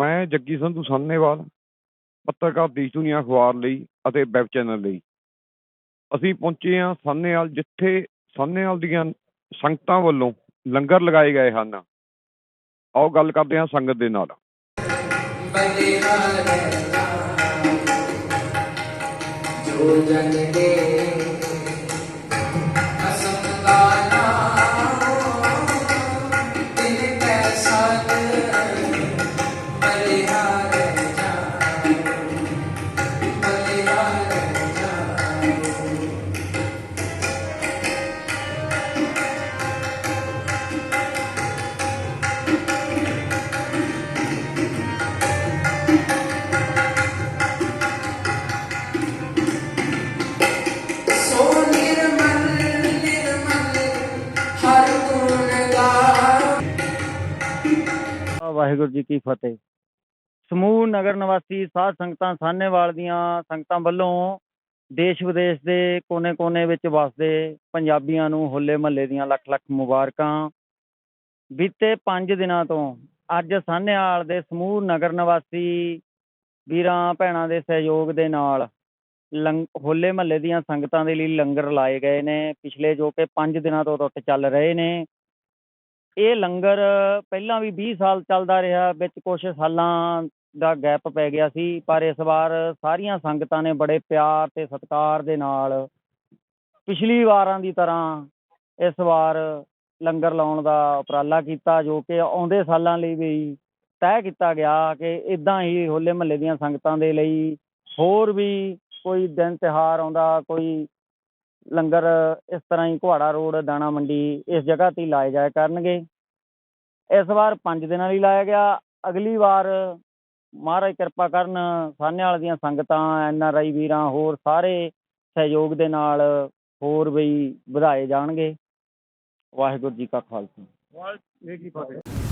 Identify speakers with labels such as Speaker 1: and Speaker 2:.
Speaker 1: ਮੈਂ ਜੱਗੀ ਸੰਧੂ ਸਾਹਨੇਵਾਲ, ਪੱਤਰਕਾਰ ਦੇਸ਼ ਦੁਨੀਆ ਅਖਬਾਰ ਲਈ ਅਤੇ ਵੈਬ ਚੈਨਲ ਲਈ। ਅਸੀਂ ਪਹੁੰਚੇ ਹਾਂ ਸਾਹਨੇਵਾਲ, ਜਿੱਥੇ ਸਾਹਨੇਵਾਲ ਦੀਆਂ ਸੰਗਤਾਂ ਵੱਲੋਂ ਲੰਗਰ ਲਗਾਏ ਗਏ ਹਨ। ਆਓ ਗੱਲ ਕਰਦੇ ਹਾਂ ਸੰਗਤ ਦੇ ਨਾਲ।
Speaker 2: ਜੋ ਜਨ ਦੇ
Speaker 3: ਵਾਹਿਗੁਰੂ ਜੀ ਕੀ ਫਤਿਹ। ਸਮੂਹ, ਨਗਰ, ਨਿਵਾਸੀ, ਸਾਧ ਸੰਗਤਾਂ, ਸਾਹਨੇਵਾਲ ਦੀਆਂ ਸੰਗਤਾਂ ਵੱਲੋਂ ਦੇਸ਼ ਵਿਦੇਸ਼ ਦੇ ਕੋਨੇ-ਕੋਨੇ ਵਿੱਚ ਵਸਦੇ ਪੰਜਾਬੀਆਂ ਨੂੰ ਹੋਲੇ ਮਹੱਲੇ ਦੀਆਂ ਲੱਖ-ਲੱਖ ਮੁਬਾਰਕਾਂ। ਬੀਤੇ 5 ਦਿਨਾਂ ਤੋਂ ਅੱਜ ਸਾਹਨੇਵਾਲ ਦੇ ਸਮੂਹ, ਨਗਰ, ਨਿਵਾਸੀ ਵੀਰਾਂ, ਭੈਣਾਂ ਦੇ ਸਹਿਯੋਗ ਦੇ ਨਾਲ ਲੰਗ ਹੋਲੇ ਮਹੱਲੇ ਦੀਆਂ ਸੰਗਤਾਂ ਦੇ ਲਈ ਲੰਗਰ ਲਾਏ ਗਏ ਨੇ। ਪਿਛਲੇ ਜੋ ਕਿ 5 ਦਿਨਾਂ ਤੋਂ ਟੁੱਟ ਚੱਲ ਰਹੇ ਨੇ ਇਹ ਲੰਗਰ ਪਹਿਲਾਂ ਵੀ 20 ਸਾਲ ਚੱਲਦਾ ਰਿਹਾ, ਵਿੱਚ ਕੁਝ ਸਾਲਾਂ ਦਾ ਗੈਪ ਪੈ ਗਿਆ ਸੀ, ਪਰ ਇਸ ਵਾਰ ਸਾਰੀਆਂ ਸੰਗਤਾਂ ਨੇ ਬੜੇ ਪਿਆਰ ਤੇ ਸਤਿਕਾਰ ਦੇ ਨਾਲ ਪਿਛਲੀ ਵਾਰਾਂ ਦੀ ਤਰ੍ਹਾਂ ਇਸ ਵਾਰ ਲੰਗਰ ਲਾਉਣ ਦਾ ਉਪਰਾਲਾ ਕੀਤਾ, ਜੋ ਕਿ ਆਉਂਦੇ ਸਾਲਾਂ ਲਈ ਵੀ ਤੈਅ ਕੀਤਾ ਗਿਆ ਕਿ ਇਦਾਂ ਹੀ ਹੋਲੇ ਮਹੱਲੇ ਦੀਆਂ ਸੰਗਤਾਂ ਦੇ ਲਈ ਹੋਰ ਵੀ ਕੋਈ ਦਿਨ ਤਿਉਹਾਰ ਆਉਂਦਾ, ਕੋਈ ਲੰਗਰ ਇਸ ਤਰ੍ਹਾਂ ਹੀ ਕੁਹਾੜਾ ਰੋਡ ਦਾਣਾ ਮੰਡੀ ਇਸ ਜਗ੍ਹਾ ਤੇ ਲਾਏ ਜਾਇਆ ਕਰਨਗੇ। ਇਸ ਵਾਰ 5 ਦਿਨਾਂ ਲਈ ਲਾਇਆ ਗਿਆ। ਅਗਲੀ ਵਾਰ ਮਹਾਰਾਜ ਕਿਰਪਾ ਕਰਨ ਸਾਹਨੇਵਾਲ ਦੀਆਂ ਸੰਗਤਾਂ, ਐਨ ਆਰ ਆਈ ਵੀਰਾਂ, ਹੋਰ ਸਾਰੇ ਸਹਿਯੋਗ ਦੇ ਨਾਲ ਹੋਰ ਵੀ ਵਧਾਏ ਜਾਣਗੇ। ਵਾਹਿਗੁਰੂ ਜੀ ਕਾ ਖਾਲਸਾ। ਵਾਹਿਗੁਰੂ ਜੀ ਕੀ ਫਤਿਹ।